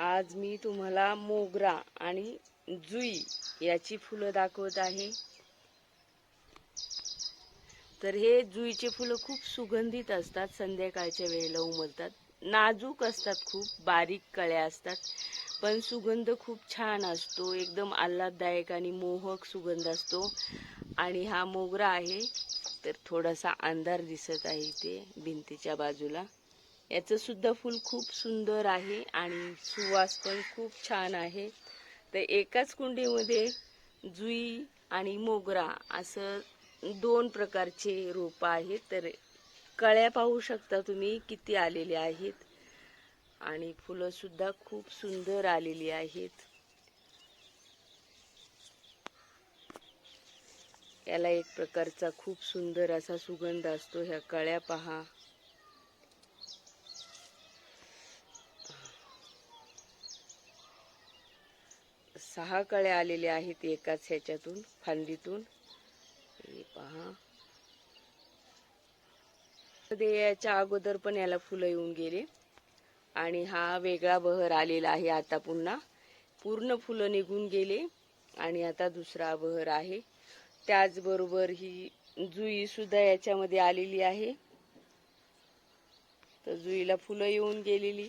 आज मी तुम्हाला मोगरा आणि जुई याची फुलं दाखवत आहे. तर हे जुईचे फुलं खूप सुगंधित असतात संध्याकाळच्या वेळेला उमलतात. नाजूक असतात खूप बारीक कळ्या असतात पण सुगंध खूप छान असतो. एकदम आल्हाददायक आणि मोहक सुगंध असतो. आणि हा मोगरा आहे तर थोडासा अंधार दिसत आहे इथे भिंतीच्या बाजूला. याचं सुद्धा फूल खूप सुंदर आहे आणि सुवास पण खूप छान आहे. तर एकाच कुंडीमध्ये जुई आणि मोगरा असं दोन प्रकारचे रोपं आहेत. तर कळ्या पाहू शकता तुम्ही किती आलेले आहेत. आणि फुलं सुद्धा खूप सुंदर आलेली आहेत. याला एक प्रकारचा खूप सुंदर असा सुगंध असतो. ह्या कळ्या पहा. सहा कळ्या आलेल्या आहेत एकाच ह्याच्यातून फांदीतून. हे पहा. मध्ये याच्या अगोदर पण याला फुलं येऊन गेले. आणि हा वेगळा बहर आलेला आहे आता पुन्हा. पूर्ण फुलं निघून गेले आणि आता दुसरा बहर आहे. त्याचबरोबर ही जुई सुद्धा याच्यामध्ये आलेली आहे. तर जुईला फुलं येऊन गेलेली.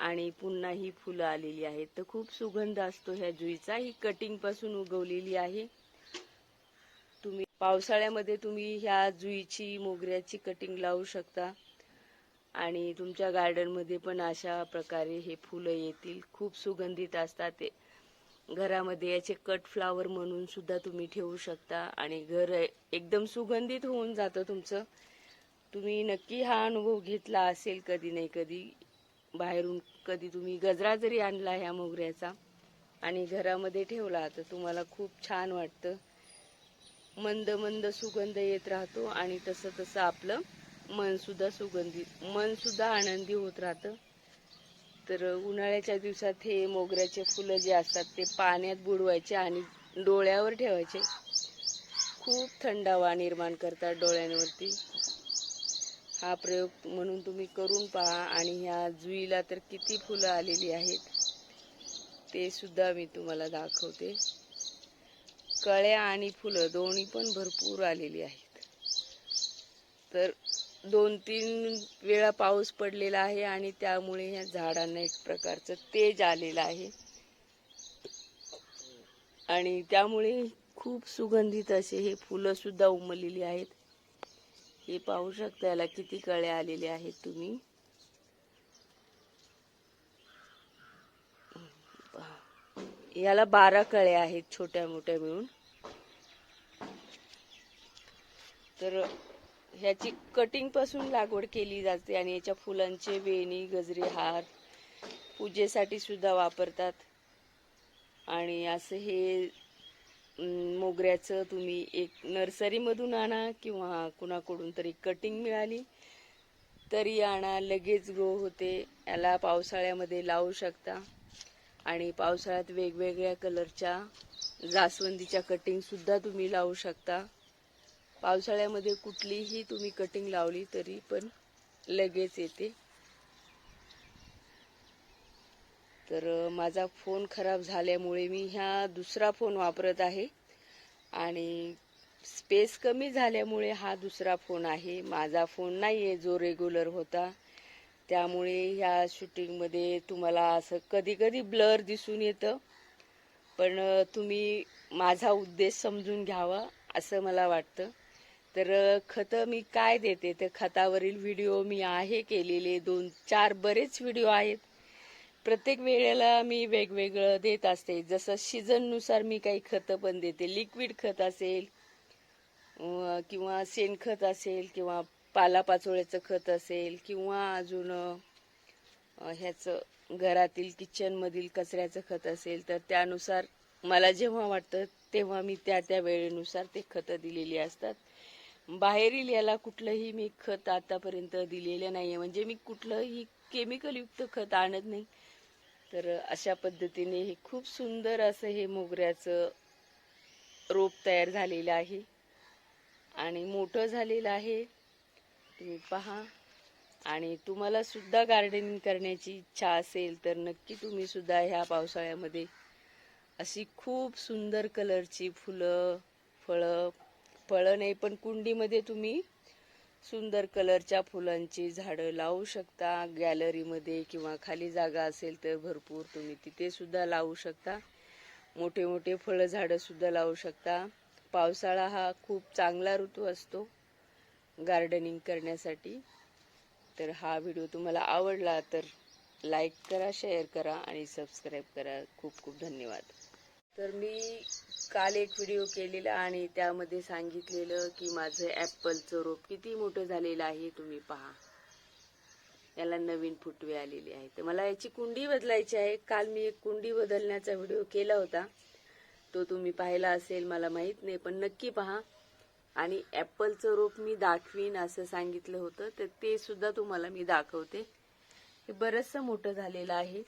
आणि पुन्हा ही फुलं आलेली आहेत. तर खूप सुगंध असतो ह्या जुईचा. ही कटिंगपासून उगवलेली आहे. तुम्ही पावसाळ्यामध्ये तुम्ही ह्या जुईची मोगऱ्याची कटिंग लावू शकता. आणि तुमच्या गार्डनमध्ये पण अशा प्रकारे हे फुलं येतील. खूप सुगंधित असतात ते. घरामध्ये याचे कट फ्लावर म्हणून सुद्धा तुम्ही ठेवू शकता. आणि घर एकदम सुगंधित होऊन जातं तुमचं. तुम्ही नक्की हा अनुभव घेतला असेल कधी नाही कधी. बाहेरून कधी तुम्ही गजरा जरी आणला ह्या मोगऱ्याचा आणि घरामध्ये ठेवला तर तुम्हाला खूप छान वाटतं. मंद मंद सुगंध येत राहतो आणि तसं तसं आपलं मनसुद्धा सुगंधी सुगंधित आनंदी होत राहतं. तर उन्हाळ्याच्या दिवसात हे मोगऱ्याचे फुलं जे असतात ते पाण्यात बुडवायचे आणि डोळ्यावर ठेवायचे. खूप थंडावा निर्माण करतात डोळ्यांवरती. हा प्रयोग म्हणून तुम्ही करून पहा आणि ह्या जुईला तर किती फुलं आलेली आहेत ते सुद्धा मी तुम्हाला दाखवते. कळ्या आणि फुलं दोन्ही पण भरपूर आलेली आहेत. तर दोन तीन वेळा पाऊस पडलेला आहे आणि त्यामुळे ह्या झाडांना एक प्रकारचं तेज आलेलं आहे. आणि त्यामुळे खूप सुगंधित असे हे फुलंसुद्धा उमललेली आहेत. हे पाहू शकता याला किती कळ्या आलेल्या आहेत तुम्ही. याला बारा कळ्या आहेत छोट्या मोठ्या मिळून. तर ह्याची कटिंगपासून लागवड केली जाते आणि याच्या फुलांचे वेणी गजरे हार पूजेसाठी सुद्धा वापरतात. आणि असं हे मोगऱ्याचं तुम्ही एक नर्सरीमधून आणा किंवा कुणाकडून तरी कटिंग मिळाली तरी आणा लगेच ग्रो होते. याला पावसाळ्यामध्ये लावू शकता. आणि पावसाळ्यात वेगवेगळ्या कलरच्या जास्वंदीच्या कटिंगसुद्धा तुम्ही लावू शकता. पावसाळ्यामध्ये कुठलीही तुम्ही कटिंग लावली तरी पण लगेच येते. तर माझा फोन खराब झाल्यामुळे मी ह्या दुसरा फोन वापरत आहे. आणि स्पेस कमी झाल्यामुळे हा दुसरा फोन आहे. माझा फोन नाही आहे जो रेग्युलर होता. त्यामुळे ह्या शूटिंगमध्ये तुम्हाला असं कधी कधी ब्लर दिसून येतं. पण तुम्ही माझा उद्देश समजून घ्यावा असं मला वाटतं. तर खतं मी काय देते? तर खतावरील व्हिडिओ मी आहे केलेले दोन चार बरेच व्हिडिओ आहेत. प्रत्येक वेळेला मी वेगवेगळं देत असते. जसं सीझननुसार मी काही खतं पण देते. लिक्विड खत असेल किंवा शेणखत असेल किंवा पालापाचोळ्याचं खत असेल किंवा अजून ह्याचं घरातील किचनमधील कचऱ्याचं खत असेल तर त्यानुसार मला जेव्हा वाटतं तेव्हा मी त्या त्या वेळेनुसार ते खतं दिलेली असतात. बाहेरील याला कुठलंही मी खत आतापर्यंत दिलेलं नाही आहे म्हणजे मी कुठलंही केमिकलयुक्त खत आणत नाही. तर अशा पद्धतीने हे खूप सुंदर असं हे मोगऱ्याचं रोप तयार झालेलं आहे. आणि मोठं झालेलं आहे. तुम्ही पहा. आणि तुम्हाला सुद्धा गार्डनिंग करण्याची इच्छा असेल तर नक्की तुम्ही सुद्धा ह्या पावसाळ्यामध्ये अशी खूप सुंदर कलरची फुलं फळं फळं नाही पण कुंडीमध्ये तुम्ही सुंदर कलरच्या फुलांची झाडं लावू शकता. गॅलरीमध्ये किंवा खाली जागा असेल तर भरपूर तुम्ही तिथे सुद्धा लावू शकता. मोठे मोठे फळझाडं सुद्धा लावू शकता. पावसाळा हा खूप चांगला ऋतू असतो गार्डनिंग करण्यासाठी. तर हा व्हिडिओ तुम्हाला आवडला तर लाईक करा शेअर करा आणि सबस्क्राईब करा. खूप खूप धन्यवाद. तर मी काल एक व्हिडिओ केलेला आणि त्यामध्ये सांगितलेलं की माझं ॲपलचं रोप किती मोठं झालेलं आहे तुम्ही पहा. याला नवीन फुटवे आलेले आहे तर मला याची कुंडी बदलायची आहे. काल मी एक कुंडी बदलण्याचा व्हिडिओ केला होता. तो तुम्ही पाहिला असेल मला माहीत नाही पण नक्की पहा. आणि ॲपलचं रोप मी दाखवीन असं सांगितलं होतं. तर ते सुद्धा तुम्हाला मी दाखवते. हे बरंचसं मोठं झालेलं आहे.